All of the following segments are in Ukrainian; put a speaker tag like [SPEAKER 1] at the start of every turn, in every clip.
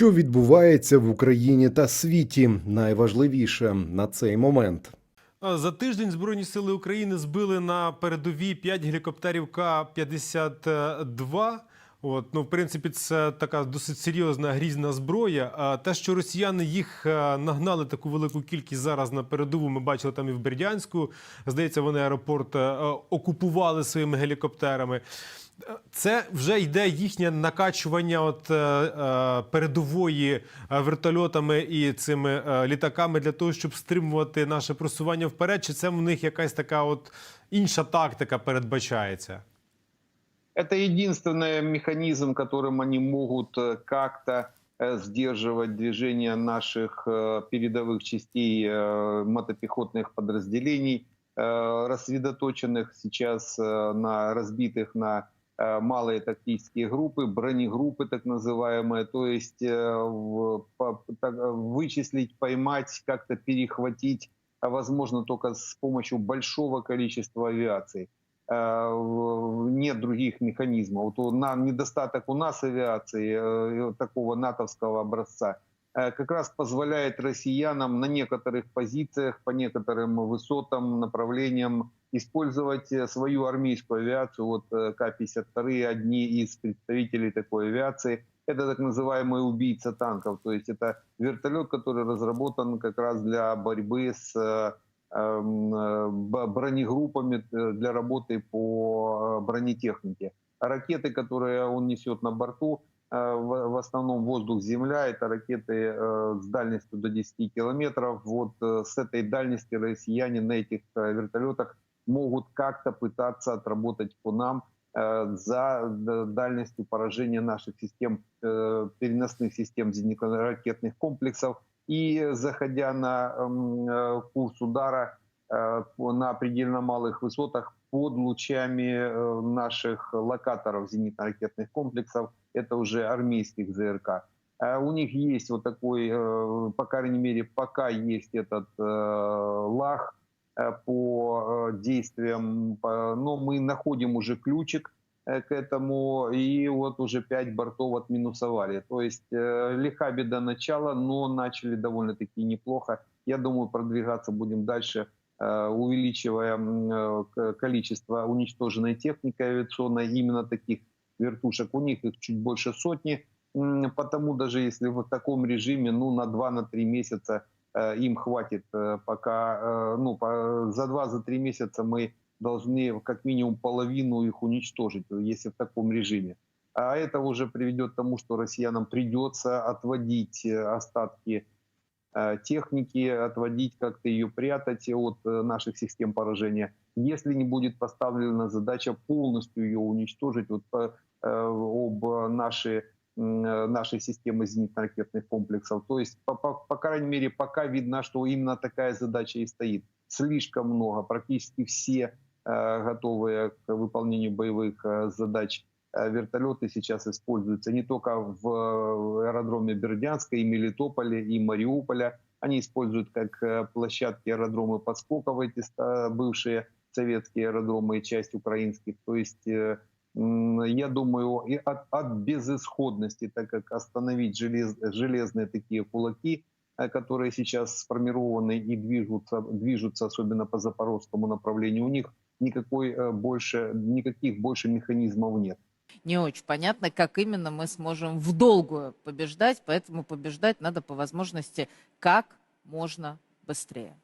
[SPEAKER 1] Що відбувається в Україні та світі? Найважливіше на цей момент.
[SPEAKER 2] За тиждень Збройні сили України збили на передовій 5 гелікоптерів К-52. От, ну, в принципі, це така досить серйозна грізна зброя. А те, що росіяни їх е, нагнали таку велику кількість зараз на передову, ми бачили там і в Бердянську. Здається, вони аеропорт е, окупували своїми гелікоптерами. Е, Це вже йде їхнє накачування от, е, е, передової е, вертольотами і цими е, літаками для того, щоб стримувати наше просування вперед. Чи це в них якась така от інша тактика передбачається?
[SPEAKER 3] Это единственный механизм, которым они могут э, как-то э, сдерживать движение наших э, передовых частей э, мотопехотных подразделений, э, рассредоточенных сейчас э, на разбитых на э, малые тактические группы, бронегруппы так называемые, то есть э, э, вычислить, поймать, как-то перехватить, а возможно только с помощью большого количества авиации э, нет других механизмов. Вот у- на, недостаток у нас авиации э, такого натовского образца. э, как раз позволяет россиянам на некоторых позициях, по некоторым высотам, направлениям использовать э, свою армейскую авиацию. Вот э, К-52 одни из представителей такой авиации. Это так называемый убийца танков. То есть это вертолет, который разработан как раз для борьбы с э, эм, э, бронегруппами э, для работы по э, бронетехнике. А ракеты, которые он несет на борту, э, в в основном воздух-земля, это ракеты э, с дальностью до 10 километров. Вот э, с этой дальности россияне на этих э, вертолетах могут как-то пытаться отработать по нам э, за д- дальностью поражения наших систем, э, переносных систем зенитно-ракетных комплексов. И заходя на эм, э, курс удара э, по- на предельно малых высотах под лучами э, наших локаторов зенитно-ракетных комплексов, это уже армейских ЗРК. Э, У них есть вот такой, э, по крайней мере, пока есть этот э, э, по э, действиям, но мы находим уже ключик э, к этому, и вот уже пять бортов отминусовали. То есть э, лиха беда начала, но начали довольно-таки неплохо. Я думаю, продвигаться будем дальше, э, увеличивая м, э, количество уничтоженной техники авиационной, именно таких вертушек. У них их чуть больше сотни, потому даже если в таком режиме, ну, на 2-3 месяца э, им хватит, э, пока, э, ну, за 2-3 месяца мы должны как минимум половину их уничтожить, если в таком режиме. А это уже приведет к тому, что россиянам придется отводить э, остатки э, техники, отводить, как-то ее прятать от э, наших систем поражения. Если не будет поставлена задача полностью ее уничтожить, вот э, об наши э, нашей системы зенитно-ракетных комплексов. То есть, по, по- по крайней мере, пока видно, что именно такая задача и стоит. Слишком много, практически все э, готовые к выполнению боевых э, задач э, вертолеты сейчас используются не только в э, аэродроме Бердянска, и Мелитополя, и Мариуполя. Они используют как э, площадки аэродромы подскоков, эти бывшие советские аэродромы и часть украинских. То есть э, я думаю, и от, от безысходности, так как остановить желез, железные такие кулаки, э, которые сейчас сформированы и движутся, движутся особенно по запорожскому направлению, у них никакой э, больше, никаких больше механизмов нет.
[SPEAKER 4] не очень понятно, как именно мы сможем в долгую побеждать, поэтому побеждать надо по возможности как можно быстрее.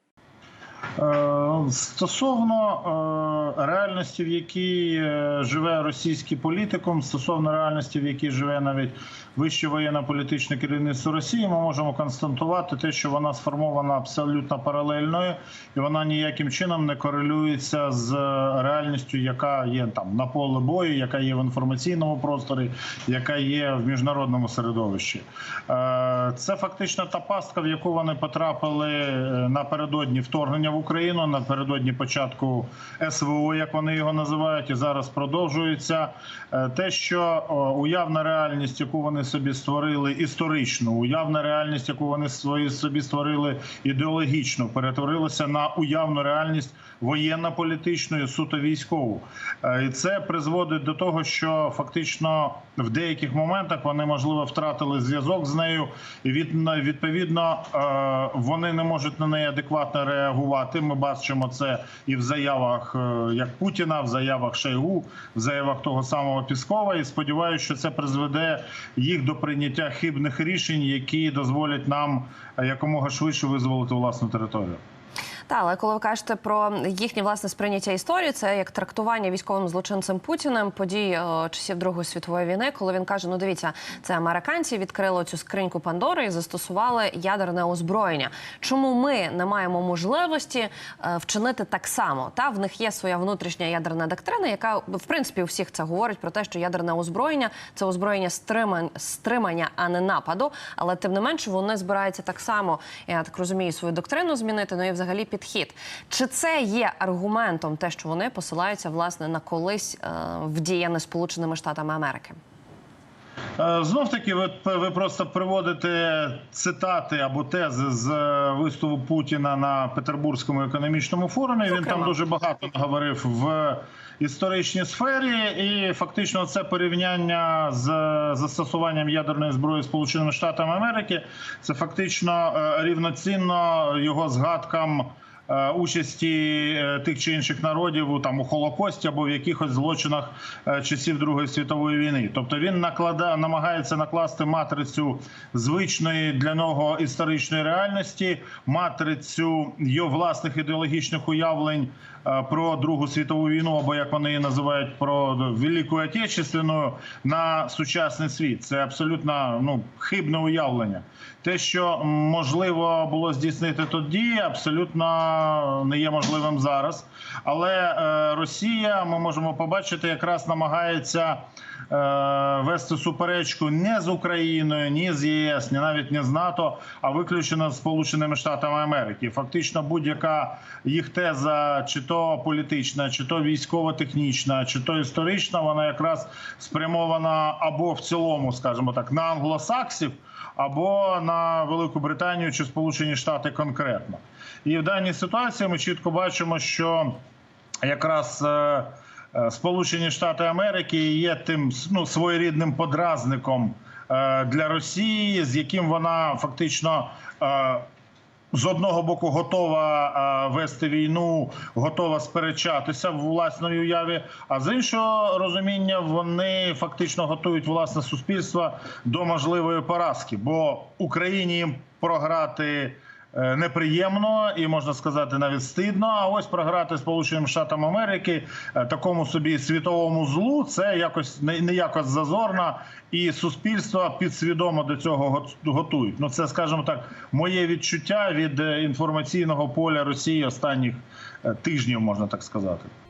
[SPEAKER 5] Е, Стосовно е, реальності, в якій е, живе російський політикум, стосовно реальності, в якій живе навіть вище воєнно-політичне керівництво Росії, ми можемо констатувати те, що вона сформована абсолютно паралельною, і вона ніяким чином не корелюється з реальністю, яка є там на поле бою, яка є в інформаційному просторі, яка є в міжнародному середовищі. Це фактично та пастка, в яку вони потрапили напередодні вторгнення вторгнення в Україну напередодні початку СВО, як вони його називають, і зараз продовжується Е, те, що уявна реальність, яку вони собі створили історичну, уявна реальність, яку вони свої собі створили ідеологічно, перетворилася на уявну реальність воєнно-політичну і суто військову. Е, І це призводить до того, що фактично в деяких моментах вони можливо втратили зв'язок з нею, і відповідно е, вони не можуть на неї адекватно реагувати. Ми бачимо це і в заявах е, як Путіна, в заявах Шойгу, в заявах того самого Піскова. І сподіваюся, що це призведе їх до прийняття хибних рішень, які дозволять нам е, якомога швидше визволити власну територію.
[SPEAKER 6] Та, але коли ви кажете про їхнє власне сприйняття історії, це як трактування військовим злочинцем Путіним подій е, часів Другої світової війни, коли він каже: ну дивіться, це американці відкрили цю скриньку Пандори і застосували ядерне озброєння. Чому ми не маємо можливості е, вчинити так само? Та в них є своя внутрішня ядерна доктрина, яка в принципі у всіх це говорить про те, що ядерне озброєння це озброєння стримань, стримання, а не нападу. Але тим не менше вони збираються так само, я так розумію, свою доктрину змінити. Ну і взагалі підхід. Чи це є аргументом, те, що вони посилаються власне на колись е, вдіяне Сполученими Штатами Америки?
[SPEAKER 5] Знов таки, ви, ви просто приводите цитати або тези з е, виступу Путіна на Петербурзькому економічному форумі. Він там дуже багато говорив в історичній сфері, і фактично це порівняння з застосуванням ядерної зброї Сполученими Штатами Америки. Це фактично е, рівноцінно його згадкам. Е, Участі е, тих чи інших народів у там у Холокості або в якихось злочинах е, часів Другої світової війни, тобто він накладає, намагається накласти матрицю звичної для нього історичної реальності, матрицю його власних ідеологічних уявлень про Другу світову війну, або як вони її називають про Велику Отечественну на сучасний світ. Це абсолютно ну хибне уявлення. Те, що можливо було здійснити тоді, абсолютно не є можливим зараз. Але е, Росія, ми можемо побачити, якраз намагається е, вести суперечку не з Україною, ні з ЄС, ні навіть не з НАТО, а виключно з Сполученими Штатами Америки. Фактично, будь-яка їх теза, чи то політична, чи то військово-технічна, чи то історична, вона якраз спрямована або в цілому, скажімо так, на англосаксів, або на Велику Британію чи Сполучені Штати конкретно. І в даній ситуації ми чітко бачимо, що якраз е, е, Сполучені Штати Америки є тим ну, своєрідним подразником е, для Росії, з яким вона фактично. З одного боку готова вести війну, готова сперечатися в власній уяві. А з іншого розуміння, вони фактично готують власне суспільство до можливої поразки, бо Україні їм програти неприємно і можна сказати навіть стидно. А ось програти Сполученим Штатам Америки е, такому собі світовому злу це якось не якось зазорно, і суспільство підсвідомо до цього го- готують. Ну це скажімо так, моє відчуття від е, інформаційного поля Росії останніх е, тижнів, можна так сказати.